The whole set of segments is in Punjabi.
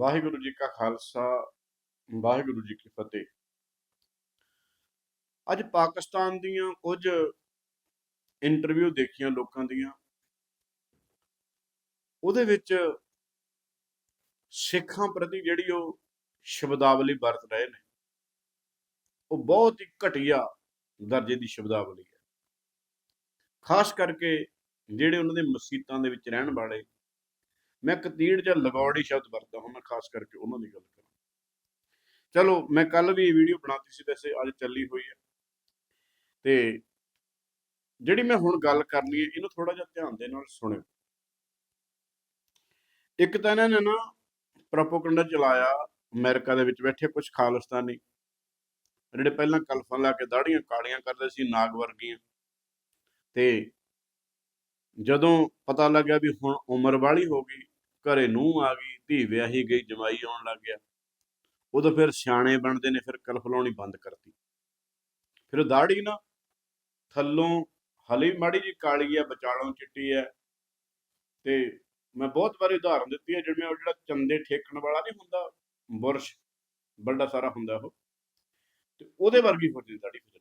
ਵਾਹਿਗੁਰੂ ਜੀ ਕਾ ਖਾਲਸਾ, ਵਾਹਿਗੁਰੂ ਜੀ ਕੀ ਫਤਿਹ। ਅੱਜ ਪਾਕਿਸਤਾਨ ਦੀਆਂ ਕੁਝ ਇੰਟਰਵਿਊ ਦੇਖੀਆਂ ਲੋਕਾਂ ਦੀਆਂ। ਉਹਦੇ ਵਿੱਚ ਸਿੱਖਾਂ ਪ੍ਰਤੀ ਜਿਹੜੀ ਉਹ ਸ਼ਬਦਾਵਲੀ ਵਰਤ ਰਹੇ ਨੇ। ਉਹ ਬਹੁਤ ਹੀ ਘਟੀਆ ਦਰਜੇ ਦੀ ਸ਼ਬਦਾਵਲੀ ਹੈ। ਖਾਸ ਕਰਕੇ ਜਿਹੜੇ ਉਹਨਾਂ ਦੇ ਮਸੀਤਾਂ ਦੇ ਵਿੱਚ ਰਹਿਣ ਵਾਲੇ ਮੈਂ ਕਤੀੜ ਜਾਂ ਲਗੌੜੀ ਸ਼ਬਦ ਵਰਤਦਾ ਹਾਂ, ਮੈਂ ਖਾਸ ਕਰਕੇ ਉਹਨਾਂ ਦੀ ਗੱਲ ਕਰਾਂ। ਚਲੋ, ਮੈਂ ਕੱਲ ਵੀ ਇਹ ਵੀਡੀਓ ਬਣਾਤੀ ਸੀ, ਵੈਸੇ ਅੱਜ ਚੱਲੀ ਹੋਈ ਹੈ। ਤੇ ਜਿਹੜੀ ਮੈਂ ਹੁਣ ਗੱਲ ਕਰਨੀ ਹੈ, ਇਹਨੂੰ ਥੋੜਾ ਜਿਹਾ ਧਿਆਨ ਦੇ ਨਾਲ ਸੁਣਿਓ। ਇੱਕ ਤਾਂ ਇਹਨਾਂ ਨੇ ਨਾ ਪ੍ਰੋਪੋਗੰਡਾ ਚਲਾਇਆ, ਅਮਰੀਕਾ ਦੇ ਵਿੱਚ ਬੈਠੇ ਕੁਝ ਖਾਲਿਸਤਾਨੀ। ਜਿਹੜੇ ਪਹਿਲਾਂ ਕਲਫਾਂ ਲਾ ਕੇ ਦਾੜੀਆਂ ਕਾਲੀਆਂ ਕਰਦੇ ਸੀ, ਨਾਗ ਵਰਗੀਆਂ। ਤੇ ਜਦੋਂ ਪਤਾ ਲੱਗਿਆ ਵੀ ਹੁਣ ਉਮਰ ਵਾਲੀ ਹੋ ਗਈ ਘਰੇ ਨੂੰਹ ਆ ਗਈ, ਧੀ ਵਿਆਹੀ ਗਈ ਜਮਾਈ ਆਉਣ ਲੱਗ ਗਿਆ। ਉਦੋਂ ਫਿਰ ਸਿਆਣੇ ਬਣਦੇ ਨੇ, ਫਿਰ ਕਲਫ ਲਾਉਣੀ ਬੰਦ ਕਰਤੀ। ਫਿਰ ਦਾੜੀ ਨਾ, ਥੱਲੋਂ ਹਲੀ ਮਾੜੀ ਜੀ ਕਾਲੀ ਆ, ਵਿਚਾਲੋਂ ਚਿੱਟੀ ਹੈ ਤੇ ਮੈਂ ਬਹੁਤ ਵਾਰੀ ਉਦਾਹਰਨ ਦਿੱਤੀ ਹੈ ਜਿਵੇਂ ਉਹ ਜਿਹੜਾ ਚੰਦੇ ਠੇਕਣ ਵਾਲਾ ਨਹੀਂ ਹੁੰਦਾ, ਬੁਰਸ਼ ਵੱਡਾ ਸਾਰਾ ਹੁੰਦਾ ਉਹ। ਤੇ ਉਹਦੇ ਵਰਗੀ ਹੋ ਜਾਂਦੀ ਦਾੜੀ ਫਿਰ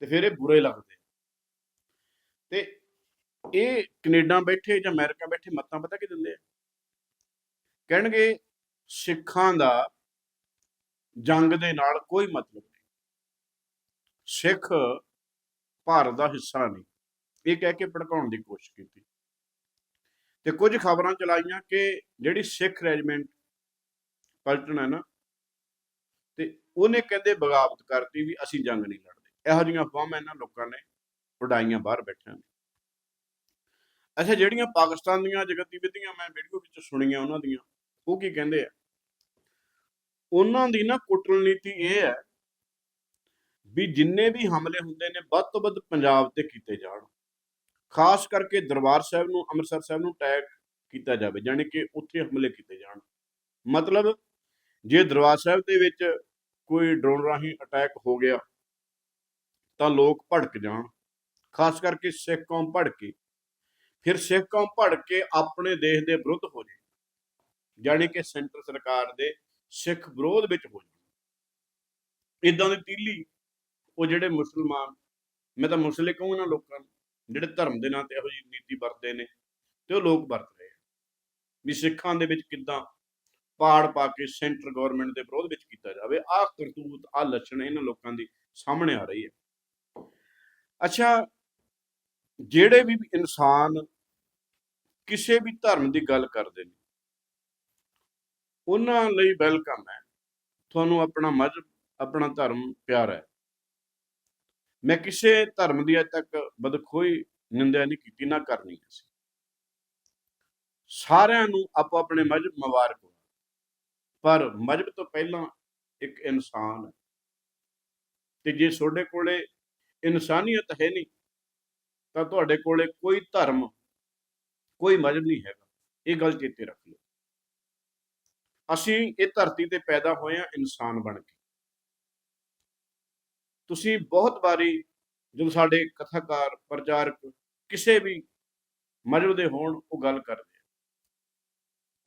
ਤੇ ਫਿਰ ਇਹ ਬੁਰੇ ਲੱਗਦੇ ਤੇ ਇਹ ਕੈਨੇਡਾ ਬੈਠੇ ਜਾਂ ਅਮਰੀਕਾ ਬੈਠੇ ਮਤਾਂ ਪਤਾ ਕੀ ਦਿੰਦੇ ਆ? ਕਹਿਣਗੇ ਸਿੱਖਾਂ ਦਾ ਜੰਗ ਦੇ ਨਾਲ ਕੋਈ ਮਤਲਬ ਨਹੀਂ। ਸਿੱਖ ਭਾਰਤ ਦਾ ਹਿੱਸਾ ਨਹੀਂ। ਇਹ ਕਹਿ ਕੇ ਭੜਕਾਉਣ ਦੀ ਕੋਸ਼ਿਸ਼ ਕੀਤੀ। ਤੇ ਕੁਝ ਖਬਰਾਂ ਚਲਾਈਆਂ ਕਿ ਜਿਹੜੀ ਸਿੱਖ ਰੈਜੀਮੈਂਟ ਪਲਟਣ ਹੈ ਨਾ, ਤੇ ਉਹਨੇ ਕਹਿੰਦੇ ਬਗਾਵਤ ਕਰਤੀ ਵੀ ਅਸੀਂ ਜੰਗ ਨਹੀਂ ਲੜਦੇ। ਇਹੋ ਜਿਹੀਆਂ ਅਫਵਾਹਾਂ ਇਹਨਾਂ ਲੋਕਾਂ ਨੇ ਉਡਾਈਆਂ ਬਾਹਰ ਬੈਠਿਆਂ ਨੇ। ਅੱਛਾ, ਜਿਹੜੀਆਂ ਪਾਕਿਸਤਾਨ ਦੀਆਂ ਜਗਤੀਵਿਧੀਆਂ ਮੈਂ ਵੀਡੀਓ ਵਿੱਚ ਸੁਣੀਆਂ ਉਹਨਾਂ ਦੀਆਂ, ਉਹ ਕੀ ਕਹਿੰਦੇ ਆ? ਉਹਨਾਂ ਦੀ ਨਾ ਕੁਟਲਨੀਤੀ ਇਹ ਹੈ ਵੀ ਜਿੰਨੇ ਵੀ ਹਮਲੇ ਹੁੰਦੇ ਨੇ, ਵੱਧ ਤੋਂ ਵੱਧ ਪੰਜਾਬ ਤੇ ਕੀਤੇ ਜਾਣ। ਖਾਸ ਕਰਕੇ ਦਰਬਾਰ ਸਾਹਿਬ ਨੂੰ, ਅੰਮ੍ਰਿਤਸਰ ਸਾਹਿਬ ਨੂੰ ਅਟੈਕ ਕੀਤਾ ਜਾਵੇ ਯਾਨੀ ਕਿ ਉੱਥੇ ਹਮਲੇ ਕੀਤੇ ਜਾਣ। ਮਤਲਬ ਜੇ ਦਰਬਾਰ ਸਾਹਿਬ ਦੇ ਵਿੱਚ ਕੋਈ ਡਰੋਨ ਰਾਹੀਂ ਅਟੈਕ ਹੋ ਗਿਆ, ਤਾਂ ਲੋਕ ਭੜਕ ਜਾਣ। ਖਾਸ ਕਰਕੇ ਸਿੱਖ ਕੌਮ ਭੜਕੇ। ਫਿਰ ਸਿੱਖ ਕੌਮ ਭੜਕ ਕੇ ਆਪਣੇ ਦੇਸ਼ ਦੇ ਵਿਰੁੱਧ ਹੋ ਜਾਏ ਯਾਨੀ ਕਿ ਸੈਂਟਰ ਸਰਕਾਰ ਦੇ ਸਿੱਖ ਵਿਰੋਧ ਵਿੱਚ ਹੋ ਜਾਏ ਇਦਾਂ ਦੀ ਤੀਲੀ, ਉਹ ਜਿਹੜੇ ਮੁਸਲਮਾਨ, ਮੈਂ ਤਾਂ ਮੁਸਲੇ ਕਹੂੰ ਨਾ ਲੋਕਾਂ ਨੂੰ? ਜਿਹੜੇ ਧਰਮ ਦੇ ਨਾਂ ਤੇ ਇਹੋ ਜਿਹੀ ਨੀਤੀ ਵਰਤਦੇ ਨੇ ਤੇ ਉਹ ਲੋਕ ਵਰਤ ਰਹੇ ਆ। ਵੀ ਸਿੱਖਾਂ ਦੇ ਵਿੱਚ ਕਿੱਦਾਂ ਪਾੜ ਪਾ ਕੇ ਸੈਂਟਰ ਗਵਰਨਮੈਂਟ ਦੇ ਵਿਰੋਧ ਵਿੱਚ ਕੀਤਾ ਜਾਵੇ, ਆਹ ਕਰਤੂਤ, ਆਹ ਲੱਛਣ ਇਹਨਾਂ ਲੋਕਾਂ ਦੀ ਸਾਹਮਣੇ ਆ ਰਹੀ ਹੈ। ਅੱਛਾ, ਜਿਹੜੇ ਵੀ ਇਨਸਾਨ ਕਿਸੇ ਵੀ ਧਰਮ ਦੀ ਗੱਲ ਕਰਦੇ ਨੇ। ਉਹਨਾਂ ਲਈ ਵੈਲਕਮ ਹੈ। ਤੁਹਾਨੂੰ ਆਪਣਾ ਮਜ਼ਹਬ ਆਪਣਾ ਧਰਮ ਪਿਆਰਾ ਹੈ। ਮੈਂ ਕਿਸੇ ਧਰਮ ਦੀ ਅਜੇ ਤੱਕ ਬਦਖੋਈ, ਨਿੰਦਿਆ ਨਹੀਂ ਕੀਤੀ, ਨਾ ਕਰਨੀ ਹੈ ਸੀ ਸਾਰਿਆਂ ਨੂੰ ਆਪੋ ਆਪਣੇ ਮਜ਼ਹਬ ਮੁਬਾਰਕ ਹੋਣ। ਪਰ ਮਜ਼ਹਬ ਤੋਂ ਪਹਿਲਾਂ ਇੱਕ ਇਨਸਾਨ ਹੈ। ਤੇ ਜੇ ਤੁਹਾਡੇ ਕੋਲੇ ਇਨਸਾਨੀਅਤ ਹੈ ਨਹੀਂ, ਤਾਂ ਤੁਹਾਡੇ ਕੋਲੇ ਕੋਈ ਧਰਮ ਕੋਈ ਮਜ਼ਹਬ ਨਹੀਂ ਹੈਗਾ। ਇਹ ਗੱਲ ਚੇਤੇ ਰੱਖ ਲਓ। ਅਸੀਂ ਇਹ ਧਰਤੀ ਤੇ ਪੈਦਾ ਹੋਏ ਹਾਂ ਇਨਸਾਨ ਬਣ ਕੇ। ਤੁਸੀਂ ਬਹੁਤ ਵਾਰੀ ਜਦੋਂ ਸਾਡੇ ਕਥਾਕਾਰ, ਪ੍ਰਚਾਰਕ ਕਿਸੇ ਵੀ ਮਜ਼ਹਬ ਦੇ ਹੋਣ, ਉਹ ਗੱਲ ਕਰਦੇ ਆ।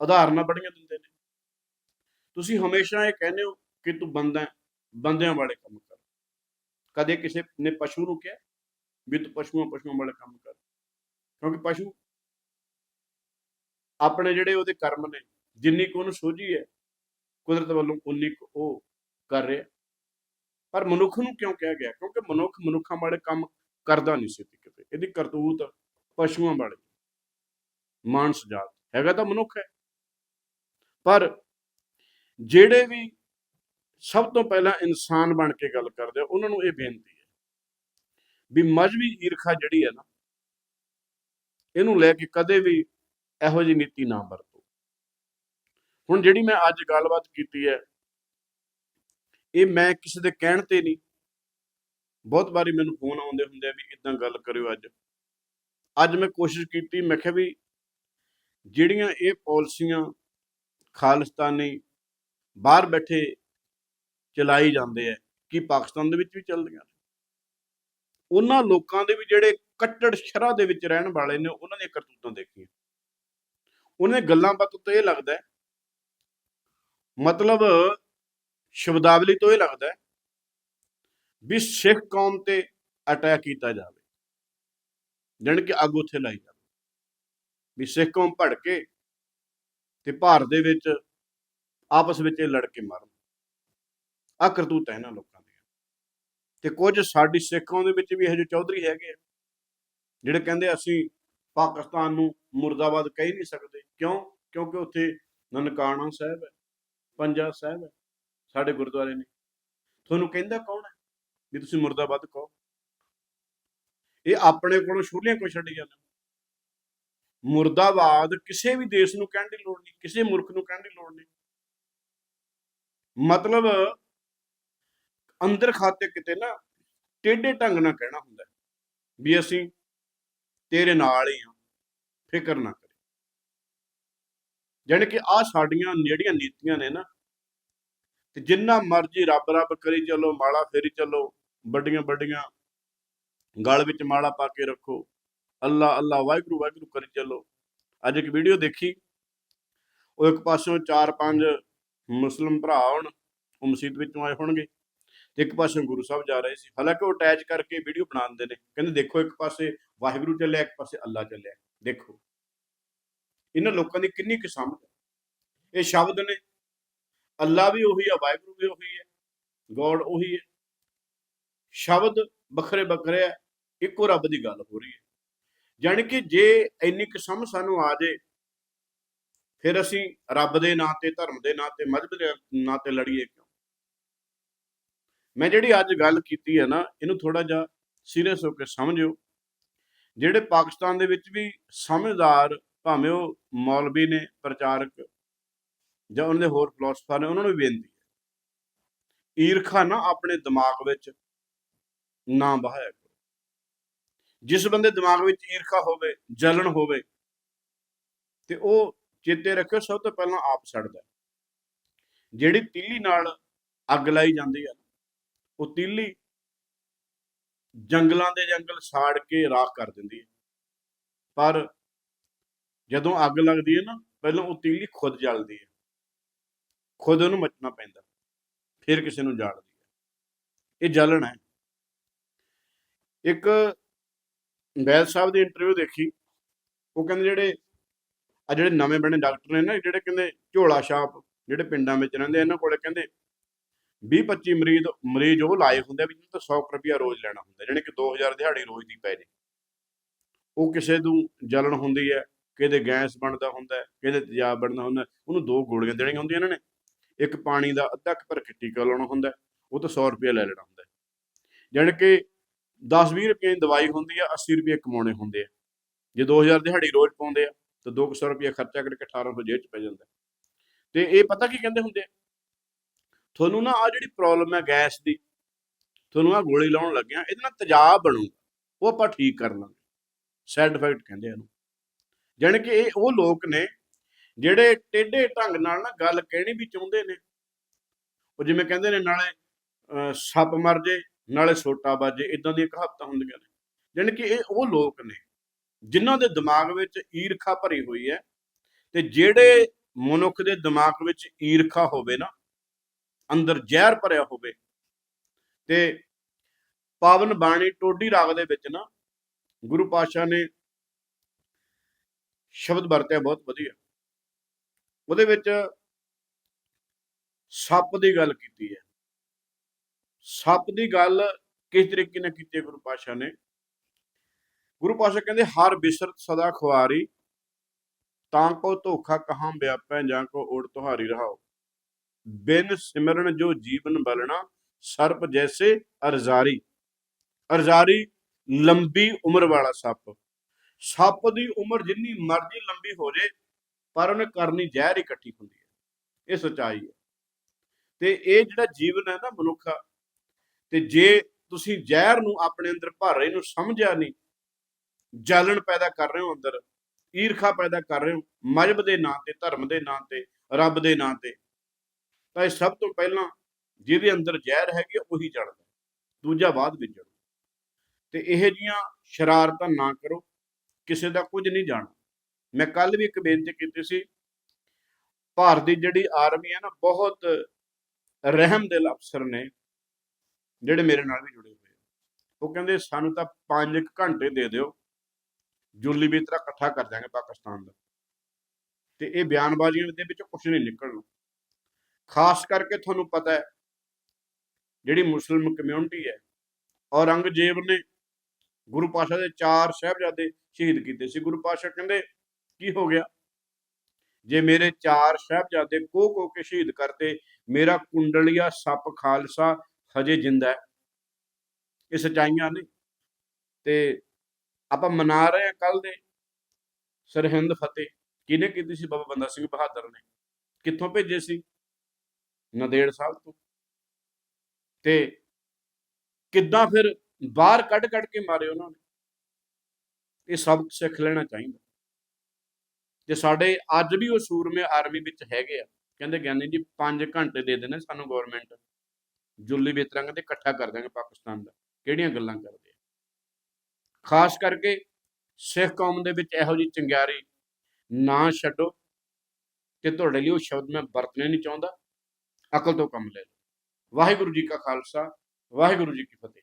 ਉਦਾਹਰਨਾਂ ਬੜੀਆਂ ਦਿੰਦੇ ਨੇ। ਤੁਸੀਂ ਹਮੇਸ਼ਾ ਇਹ ਕਹਿੰਦੇ ਹੋ ਕਿ ਤੂੰ ਬੰਦਾ ਬੰਦਿਆਂ ਵਾਲੇ ਕੰਮ ਕਰ। ਕਦੇ ਕਿਸੇ ਨੇ ਪਸ਼ੂ ਨੂੰ ਕਿਹਾ ਵੀ ਤੂੰ ਪਸ਼ੂਆਂ ਪਸ਼ੂਆਂ ਵਾਲੇ ਕੰਮ ਕਰ। ਕਿਉਂਕਿ ਪਸ਼ੂ ਆਪਣੇ ਜਿਹੜੇ ਉਹਦੇ ਕਰਮ ਨੇ, ਜਿੰਨੀ ਕੁ ਉਹਨੂੰ ਸੋਝੀ ਹੈ, ਕੁਦਰਤ ਵੱਲੋਂ ਉਨੀ ਕੁ ਉਹ ਕਰ ਰਿਹਾ। ਪਰ ਮਨੁੱਖ ਨੂੰ ਕਿਉਂ ਕਿਹਾ ਗਿਆ? ਕਿਉਂਕਿ ਮਨੁੱਖ ਮਨੁੱਖਾਂ ਵਾਲੇ ਕੰਮ ਕਰਦਾ ਨਹੀਂ ਸੀ ਕਿਤੇ। ਇਹਦੀ ਕਰਤੂਤ ਪਸ਼ੂਆਂ ਵਾਲੇ। ਮਾਨਸ ਜਾਤ। ਹੈਗਾ ਤਾਂ ਮਨੁੱਖ ਹੈ। ਪਰ ਜਿਹੜੇ ਵੀ ਸਭ ਤੋਂ ਪਹਿਲਾਂ ਇਨਸਾਨ ਬਣ ਕੇ ਗੱਲ ਕਰਦੇ ਉਹਨਾਂ ਨੂੰ ਇਹ ਬੇਨਤੀ ਹੈ ਵੀ ਮਜਬੀ ਈਰਖਾ ਜਿਹੜੀ ਹੈ ਨਾ, ਇਹਨੂੰ ਲੈ ਕੇ ਕਦੇ ਵੀ ਇਹੋ ਜਿਹੀ ਨੀਤੀ ਨਾ ਵਰਤੋ। ਹੁਣ ਜਿਹੜੀ ਮੈਂ ਅੱਜ ਗੱਲਬਾਤ ਕੀਤੀ ਹੈ, ਇਹ ਮੈਂ ਕਿਸੇ ਦੇ ਕਹਿਣ ਤੇ ਨਹੀਂ। ਬਹੁਤ ਵਾਰੀ ਮੈਨੂੰ ਫੋਨ ਆਉਂਦੇ ਹੁੰਦੇ ਆ ਵੀ ਇਦਾਂ ਗੱਲ ਕਰਿਓ ਅੱਜ। ਅੱਜ ਮੈਂ ਕੋਸ਼ਿਸ਼ ਕੀਤੀ, ਮੈਂ ਕਿਹਾ ਵੀ ਜਿਹੜੀਆਂ ਇਹ ਪਾਲਿਸੀਆਂ ਖਾਲਿਸਤਾਨੀ ਬਾਹਰ ਬੈਠੇ ਚਲਾਈ ਜਾਂਦੇ ਆ, ਕਿ ਪਾਕਿਸਤਾਨ ਦੇ ਵਿੱਚ ਵੀ ਚੱਲਦੀਆਂ ਨੇ? ਉਹਨਾਂ ਲੋਕਾਂ ਦੇ ਵੀ ਜਿਹੜੇ ਕੱਟੜ ਸ਼ਰਾ ਦੇ ਵਿੱਚ ਰਹਿਣ ਵਾਲੇ ਨੇ, ਉਹਨਾਂ ਦੀਆਂ ਕਰਤੂਤਾਂ ਦੇਖੀਆਂ। ਉਹਨਾਂ ਦੀਆਂ ਗੱਲਾਂ ਬਾਤ ਤੋਂ ਇਹ ਲੱਗਦਾ ਹੈ। ਮਤਲਬ ਸ਼ਬਦਾਵਲੀ ਤੋਂ ਇਹ ਲੱਗਦਾ ਹੈ ਵੀ ਸਿੱਖ ਕੌਮ ਤੇ ਅਟੈਕ ਕੀਤਾ ਜਾਵੇ। ਜਾਣੀ ਕਿ ਅੱਗ ਉੱਥੇ ਲਾਈ ਜਾਵੇ। ਵੀ ਸਿੱਖ ਕੌਮ ਭੜ ਕੇ ਤੇ ਭਾਰਤ ਦੇ ਵਿੱਚ ਆਪਸ ਵਿੱਚ ਇਹ ਲੜ ਕੇ ਮਾਰਨ। ਆ ਕਰਤੂਤ ਹੈ ਇਹਨਾਂ ਲੋਕਾਂ ਦੀ। ਤੇ ਕੁਝ ਸਾਡੀ ਸਿੱਖ ਕੌਮ ਦੇ ਵਿੱਚ ਵੀ ਇਹੋ ਜਿਹੇ ਚੌਧਰੀ ਹੈਗੇ ਆ, ਜਿਹੜੇ ਕਹਿੰਦੇ ਅਸੀਂ ਪਾਕਿਸਤਾਨ ਨੂੰ ਮੁਰਦਾਬਾਦ ਕਹਿ ਨਹੀਂ ਸਕਦੇ। ਕਿਉਂ? ਕਿਉਂਕਿ ਉੱਥੇ ਨਨਕਾਣਾ ਸਾਹਿਬ ਹੈ, ਪੰਜਾ ਸਾਹਿਬ ਹੈ, ਸਾਡੇ ਗੁਰਦੁਆਰੇ ਨੇ। ਤੁਹਾਨੂੰ ਕਹਿੰਦਾ ਕੌਣ ਹੈ? ਵੀ ਤੁਸੀਂ ਮੁਰਦਾਬਾਦ ਕਹੋ। ਇਹ ਆਪਣੇ ਕੋਲੋਂ ਛੁਰੀਆਂ ਕੋਈ ਛੱਡ ਜਾਂਦੇ ਮੁਰਦਾਬਾਦ ਕਿਸੇ ਵੀ ਦੇਸ਼ ਨੂੰ ਕਹਿਣ ਦੀ ਲੋੜ ਨਹੀਂ, ਕਿਸੇ ਮੁਲਕ ਨੂੰ ਕਹਿਣ ਦੀ ਲੋੜ ਨਹੀਂ। ਮਤਲਬ ਅੰਦਰ ਖਾਤੇ ਕਿਤੇ ਨਾ ਟੇਢੇ ਢੰਗ ਨਾਲ ਕਹਿਣਾ ਹੁੰਦਾ ਵੀ ਅਸੀਂ ਤੇਰੇ ਨਾਲ ਹੀ ਆ ਫਿਕਰ ਨਾ ਕਰੇ। ਜਾਣੀ ਕਿ ਆ ਸਾਡੀਆਂ ਜਿਹੜੀਆਂ ਨੀਤੀਆਂ ਨੇ ਨਾ, ਤੇ ਜਿੰਨਾ ਮਰਜ਼ੀ ਰੱਬ ਰੱਬ ਕਰੀ ਚੱਲੋ, ਮਾਲਾ ਫੇਰੀ ਚੱਲੋ, ਵੱਡੀਆਂ ਵੱਡੀਆਂ ਗਲ ਵਿੱਚ ਮਾਲਾ ਪਾ ਕੇ ਰੱਖੋ, ਅੱਲਾ ਅੱਲਾ ਵਾਹਿਗੁਰੂ ਵਾਹਿਗੁਰੂ ਕਰੀ ਚੱਲੋ। ਅੱਜ ਇੱਕ ਵੀਡੀਓ ਦੇਖੀ। ਉਹ ਇੱਕ ਪਾਸੋਂ ਚਾਰ ਪੰਜ ਮੁਸਲਮ ਭਰਾ ਹੋਣ, ਉਹ ਮਸਜਿਦ ਵਿੱਚੋਂ ਆਏ ਹੋਣਗੇ। ਤੇ ਇੱਕ ਪਾਸੇ ਗੁਰੂ ਸਾਹਿਬ ਜਾ ਰਹੇ ਸੀ, ਹਾਲਾਂਕਿ ਉਹ ਅਟੈਚ ਕਰਕੇ ਵੀਡੀਓ ਬਣਾਉਂਦੇ ਨੇ, ਕਹਿੰਦੇ ਦੇਖੋ ਇੱਕ ਪਾਸੇ ਵਾਹਿਗੁਰੂ ਚੱਲਿਆ, ਇੱਕ ਪਾਸੇ ਅੱਲਾ ਚੱਲਿਆ, ਦੇਖੋ। ਇਹਨਾਂ ਲੋਕਾਂ ਦੀ ਕਿੰਨੀ ਕੁ ਸਮਝ ਹੈ। ਇਹ ਸ਼ਬਦ ਨੇ, ਅੱਲਾ ਵੀ ਉਹੀ ਆ, ਵਾਹਿਗੁਰੂ ਵੀ ਉਹੀ ਹੈ ਗੋਡ ਉਹੀ ਹੈ ਸ਼ਬਦ ਵੱਖਰੇ ਵੱਖਰੇ ਹੈ ਇੱਕੋ ਰੱਬ ਦੀ ਗੱਲ ਹੋ ਰਹੀ ਹੈ। ਜਾਣੀ ਕਿ ਜੇ ਇੰਨੀ ਕੁ ਸਮਝ ਸਾਨੂੰ ਆ ਜੇ, ਫਿਰ ਅਸੀਂ ਰੱਬ ਦੇ ਨਾਂ ਤੇ, ਧਰਮ ਦੇ ਨਾਂ ਤੇ, ਮਜ਼ਹਬ ਦੇ ਨਾਂ ਤੇ ਲੜੀਏ ਕਿਉਂ? ਮੈਂ ਜਿਹੜੀ ਅੱਜ ਗੱਲ ਕੀਤੀ ਹੈ ਨਾ, ਇਹਨੂੰ ਥੋੜਾ ਜਿਹਾ ਸੀਰੀਅਸ ਹੋ ਕੇ ਸਮਝਿਓ। ਜਿਹੜੇ ਪਾਕਿਸਤਾਨ ਦੇ ਵਿੱਚ ਵੀ ਸਮਝਦਾਰ ਭਾਵੇਂ ਉਹ ਮੌਲਵੀ ਨੇ, ਪ੍ਰਚਾਰਕ ਜਾਂ ਉਹਨਾਂ ਦੇ ਹੋਰ ਫਿਲਾਸਫਰ ਨੇ, ਉਹਨਾਂ ਨੂੰ ਬੇਨਤੀ ਹੈ। ਈਰਖਾ ਨਾ ਆਪਣੇ ਦਿਮਾਗ ਵਿੱਚ ਨਾ ਬਹਾਇਆ ਕਰੋ। ਜਿਸ ਬੰਦੇ ਦਿਮਾਗ ਵਿੱਚ ਈਰਖਾ ਹੋਵੇ, ਜਲਣ ਹੋਵੇ, ਤੇ ਉਹ ਚੇਤੇ ਰੱਖਿਓ, ਸਭ ਤੋਂ ਪਹਿਲਾਂ ਆਪ ਸੜਦਾ ਜਿਹੜੀ ਤੀਲੀ ਨਾਲ ਅੱਗ ਲਾਈ ਜਾਂਦੀ ਹੈ ਉਹ ਤੀਲੀ ਜੰਗਲਾਂ ਦੇ ਜੰਗਲ ਸਾੜ ਕੇ ਰਾਖ ਕਰ ਦਿੰਦੀ ਹੈ। ਪਰ ਜਦੋਂ ਅੱਗ ਲੱਗਦੀ ਹੈ ਨਾ, ਪਹਿਲਾਂ ਉਹ ਤੀਲੀ ਖੁਦ ਜਲਦੀ ਹੈ। ਖੁਦ ਉਹਨੂੰ ਮਚਣਾ ਪੈਂਦਾ ਫਿਰ ਕਿਸੇ ਨੂੰ ਜਾਲਦੀ ਹੈ। ਇਹ ਜਲਣ ਹੈ। ਇੱਕ ਵੈਦ ਸਾਹਿਬ ਦੀ ਇੰਟਰਵਿਊ ਦੇਖੀ। ਉਹ ਕਹਿੰਦੇ ਜਿਹੜੇ ਆ ਜਿਹੜੇ ਨਵੇਂ ਬਣੇ ਡਾਕਟਰ ਨੇ ਨਾ, ਜਿਹੜੇ ਕਹਿੰਦੇ ਝੋਲਾ ਛਾਪ ਜਿਹੜੇ ਪਿੰਡਾਂ ਵਿੱਚ ਰਹਿੰਦੇ ਇਹਨਾਂ ਕੋਲੇ ਕਹਿੰਦੇ 20 25 ਮਰੀਜ਼ ਮਰੀਜ਼ ਉਹ ਲਾਏ ਹੁੰਦੇ ਆ ਵੀ ਜਿਹਨੂੰ ਤਾਂ 100 ਰੁਪਿਆ ਰੋਜ਼ ਲੈਣਾ ਹੁੰਦਾ, ਜਾਣੀ ਕਿ 2000 ਦਿਹਾੜੀ ਰੋਜ਼ ਦੀ ਪੈ ਜੇ। ਉਹ ਕਿਸੇ ਨੂੰ ਜਲਣ ਹੁੰਦੀ ਹੈ, ਕਿਹਦੇ ਗੈਸ ਬਣਦਾ ਹੁੰਦਾ ਹੈ ਤੇਜ਼ਾਬ ਬਣਦਾ ਹੁੰਦਾ ਉਹਨੂੰ ਦੋ ਗੋਲੀਆਂ ਦੇਣੀਆਂ ਹੁੰਦੀਆਂ ਇਹਨਾਂ ਨੇ। ਇੱਕ ਪਾਣੀ ਦਾ ਅੱਧਾ ਕੁ ਭਰ ਟੀਕਾ ਲਾਉਣਾ ਹੁੰਦਾ ਉਹ ਤਾਂ 100 ਰੁਪਿਆ ਲੈ ਲੈਣਾ ਹੁੰਦਾ ਹੈ। ਜਾਣੀ ਕਿ 10-20 ਰੁਪਏ ਦੀ ਦਵਾਈ ਹੁੰਦੀ ਆ 80 ਰੁਪਏ ਕਮਾਉਣੇ ਹੁੰਦੇ ਆ। ਜੇ 2000 ਦਿਹਾੜੀ ਰੋਜ਼ ਪਾਉਂਦੇ ਆ, ਤਾਂ 200 ਰੁਪਏ ਖਰਚਾ ਕਰਕੇ 1800 ਜੇਬ 'ਚ ਪੈ ਜਾਂਦਾ ਤੇ ਇਹ ਪਤਾ ਕੀ ਕਹਿੰਦੇ ਹੁੰਦੇ ਆ? ਤੁਹਾਨੂੰ ਨਾ ਆ ਜਿਹੜੀ ਪ੍ਰੋਬਲਮ ਹੈ ਗੈਸ ਦੀ ਤੁਹਾਨੂੰ ਆ ਗੋਲੀ ਲਾਉਣ ਲੱਗਿਆ ਇਹਦੇ ਨਾਲ ਤੇਜ਼ਾਬ ਬਣੂਗਾ। ਉਹ ਆਪਾਂ ਠੀਕ ਕਰ ਲਾਂਗੇ। ਸਾਈਡ ਇਫੈਕਟ ਕਹਿੰਦੇ ਇਹਨੂੰ। ਜਾਣੀ ਕਿ ਇਹ ਉਹ ਲੋਕ ਨੇ ਜਿਹੜੇ ਟੇਢੇ ਢੰਗ ਨਾਲ ਨਾ ਗੱਲ ਕਹਿਣੀ ਵੀ ਚਾਹੁੰਦੇ ਨੇ। ਉਹ ਜਿਵੇਂ ਕਹਿੰਦੇ ਨੇ ਨਾਲੇ ਅਹ, ਸੱਪ ਮਰ ਜੇ ਨਾਲੇ ਸੋਟਾ ਵੱਜੇ ਇਦਾਂ ਦੀਆਂ ਕਹਾਵਤਾਂ ਹੁੰਦੀਆਂ ਨੇ। ਜਾਣੀ ਕਿ ਇਹ ਉਹ ਲੋਕ ਨੇ ਜਿਨ੍ਹਾਂ ਦੇ ਦਿਮਾਗ ਵਿੱਚ ਈਰਖਾ ਭਰੀ ਹੋਈ ਹੈ ਤੇ ਜਿਹੜੇ ਮਨੁੱਖ ਦੇ ਦਿਮਾਗ ਵਿੱਚ ਈਰਖਾ ਹੋਵੇ ਨਾ ਅੰਦਰ ਜ਼ਹਿਰ ਭਰਿਆ ਹੋਵੇ। ਤੇ ਪਾਵਨ ਬਾਣੀ ਟੋਡੀ ਰਾਗ ਦੇ ਵਿੱਚ ਨਾ ਗੁਰੂ ਪਾਤਸ਼ਾਹ ਨੇ ਸ਼ਬਦ ਵਰਤਿਆ ਬਹੁਤ ਵਧੀਆ। ਉਹਦੇ ਵਿੱਚ ਸੱਪ ਦੀ ਗੱਲ ਕੀਤੀ ਹੈ। ਸੱਪ ਦੀ ਗੱਲ ਕਿਸ ਤਰੀਕੇ ਨਾਲ ਕੀਤੀ ਹੈ ਗੁਰੂ ਪਾਤਸ਼ਾਹ ਨੇ? ਗੁਰੂ ਪਾਤਸ਼ਾਹ ਕਹਿੰਦੇ, ਹਰ ਬਿਸਰਤ ਸਦਾ ਖੁਆਰੀ, ਤਾਂ ਕੋ ਧੋਖਾ ਕਹਾਂ ਵਿਆਪੈ ਜਾਂ ਕੋ ਓੜ ਤੁਹਾਰੀ ਰਹਾਓ। ਬਿਨ ਸਿਮਰਨ ਜੋ ਜੀਵਨ ਬਲਣਾ, ਸਰਪ ਜੈਸੇ ਅਰਜ਼ਾਰੀ। ਅਰਜ਼ਾਰੀ ਲੰਬੀ ਉਮਰ ਵਾਲਾ ਸੱਪ। ਸੱਪ ਦੀ ਉਮਰ ਜਿੰਨੀ ਮਰਜ਼ੀ ਲੰਬੀ ਹੋ ਜੇ, ਪਰ ਉਹਨੇ ਕਰਨੀ ਜ਼ਹਿਰ ਇਕੱਠੀ ਹੁੰਦੀ ਹੈ। ਇਹ ਸੱਚਾਈ ਹੈ। ਤੇ ਇਹ ਜਿਹੜਾ ਜੀਵਨ ਹੈ ਨਾ ਮਨੁੱਖਾ, ਤੇ ਜੇ ਤੁਸੀਂ ਜ਼ਹਿਰ ਨੂੰ ਆਪਣੇ ਅੰਦਰ ਭਰ ਰਹੇ ਨੂੰ ਸਮਝਿਆ ਨਹੀਂ, ਜਲਣ ਪੈਦਾ ਕਰ ਰਹੇ ਹੋ ਅੰਦਰ, ਈਰਖਾ ਪੈਦਾ ਕਰ ਰਹੇ ਹੋ, ਮਜਬ ਦੇ ਨਾਂ ਤੇ, ਧਰਮ ਦੇ ਨਾਂ ਤੇ, ਰੱਬ ਦੇ ਨਾਂ ਤੇ ਤਾਂ ਇਹ ਸਭ ਤੋਂ ਪਹਿਲਾਂ ਜਿਹਦੇ ਅੰਦਰ ਜ਼ਹਿਰ ਹੈਗੀ ਆ, ਉਹੀ ਜੜਦਾ ਦੂਜਾ ਬਾਅਦ ਵਿੱਚ ਜੜਦਾ ਤੇ ਇਹ ਜੀਆਂ ਸ਼ਰਾਰਤਾਂ ਨਾ ਕਰੋ ਕਿਸੇ ਦਾ ਕੁਝ ਨਹੀਂ ਜਾਣਾ ਮੈਂ ਕੱਲ ਵੀ ਇੱਕ ਬੇਨਤੀ ਕੀਤੀ ਸੀ ਭਾਰਤ ਦੀ ਜਿਹੜੀ ਆਰਮੀ ਹੈ ਨਾ ਬਹੁਤ ਰਹਿਮਦਿਲ ਅਫਸਰ ਨੇ ਜਿਹੜੇ ਮੇਰੇ ਨਾਲ ਵੀ ਜੁੜੇ ਹੋਏ ਉਹ ਕਹਿੰਦੇ ਸਾਨੂੰ ਤਾਂ 5 ਘੰਟੇ ਦੇ ਦਿਓ ਜੁੱਲੀ ਬੀਤਰਾ ਇਕੱਠਾ ਕਰ ਦਿਆਂਗੇ ਪਾਕਿਸਤਾਨ ਦਾ। ਤੇ ਇਹ ਬਿਆਨਬਾਜ਼ੀਆਂ ਦੇ ਵਿੱਚ ਕੁਝ ਨਹੀਂ ਨਿਕਲਣਾ। ਖਾਸ ਕਰਕੇ ਤੁਹਾਨੂੰ ਪਤਾ ਹੈ, ਜਿਹੜੀ ਮੁਸਲਿਮ ਕਮਿਊਨਿਟੀ ਹੈ, ਔਰੰਗਜ਼ੇਬ ਨੇ ਗੁਰੂ ਪਾਸ਼ਾ ਦੇ ਚਾਰ ਸਾਹਿਬਜ਼ਾਦੇ ਸ਼ਹੀਦ ਕੀਤੇ ਸੀ। ਗੁਰੂ ਪਾਸ਼ਾ ਕਹਿੰਦੇ, ਕੀ ਹੋ ਗਿਆ? ਜੇ ਮੇਰੇ ਚਾਰ ਸਾਹਿਬਜ਼ਾਦੇ ਕੋ ਕੋ ਕੇ ਸ਼ਹੀਦ ਕਰਤੇ, ਮੇਰਾ ਕੁੰਡਲੀਆ ਸੱਪ ਖਾਲਸਾ ਹਜੇ ਜਿੰਦਾ ਹੈ। ਇਹ ਸਚਾਈਆਂ ਨੇ। ਤੇ ਆਪਾਂ ਮਨਾ ਰਹੇ ਹਾਂ ਕੱਲ ਦੇ ਸਰਹਿੰਦ ਫਤਿਹ। ਕਿਹਨੇ ਕੀਤੀ ਸੀ? ਬਾਬਾ ਬੰਦਾ ਸਿੰਘ ਬਹਾਦਰ ਨੇ। ਕਿੱਥੋਂ ਭੇਜੇ ਸੀ? ਨੰਦੇੜ ਸਾਹਿਬ ਤੋਂ। ਤੇ ਕਿੱਦਾਂ ਫਿਰ ਬਾਹਰ ਕੱਢ ਕੱਢ ਕੇ ਮਾਰੇ ਉਹਨਾਂ ਨੇ। ਇਹ ਸਬਕ ਸਿੱਖ ਲੈਣਾ ਚਾਹੀਦਾ। ਤੇ ਸਾਡੇ ਅੱਜ ਵੀ ਉਹ ਸੂਰਮੇ ਆਰਮੀ ਵਿੱਚ ਹੈਗੇ ਆ, ਕਹਿੰਦੇ ਗਿਆਨੀ ਜੀ 5 ਘੰਟੇ ਦੇ ਦੇਣੇ ਸਾਨੂੰ ਗਵਰਨਮੈਂਟ ਜੁੱਲੀ ਵੇਤਰਾਂਗੇ ਤੇ ਇਕੱਠਾ ਕਰ ਦਾਂਗੇ ਪਾਕਿਸਤਾਨ ਦਾ। ਕਿਹੜੀਆਂ ਗੱਲਾਂ ਕਰਦੇ ਆ? ਖਾਸ ਕਰਕੇ ਸਿੱਖ ਕੌਮ ਦੇ ਵਿੱਚ ਇਹੋ ਜਿਹੀ ਚੰਗਿਆਰੀ ਨਾ ਛੱਡੋ ਕਿ ਤੁਹਾਡੇ ਲਈ ਉਹ ਸ਼ਬਦ ਮੈਂ ਵਰਤਣੇ ਨਹੀਂ ਚਾਹੁੰਦਾ। ਅਕਲ ਤੋਂ ਕੰਮ ਲੈ ਲਓ। ਵਾਹਿਗੁਰੂ ਜੀ ਕਾ ਖਾਲਸਾ ਵਾਹਿਗੁਰੂ ਜੀ ਕੀ ਫਤਿਹ।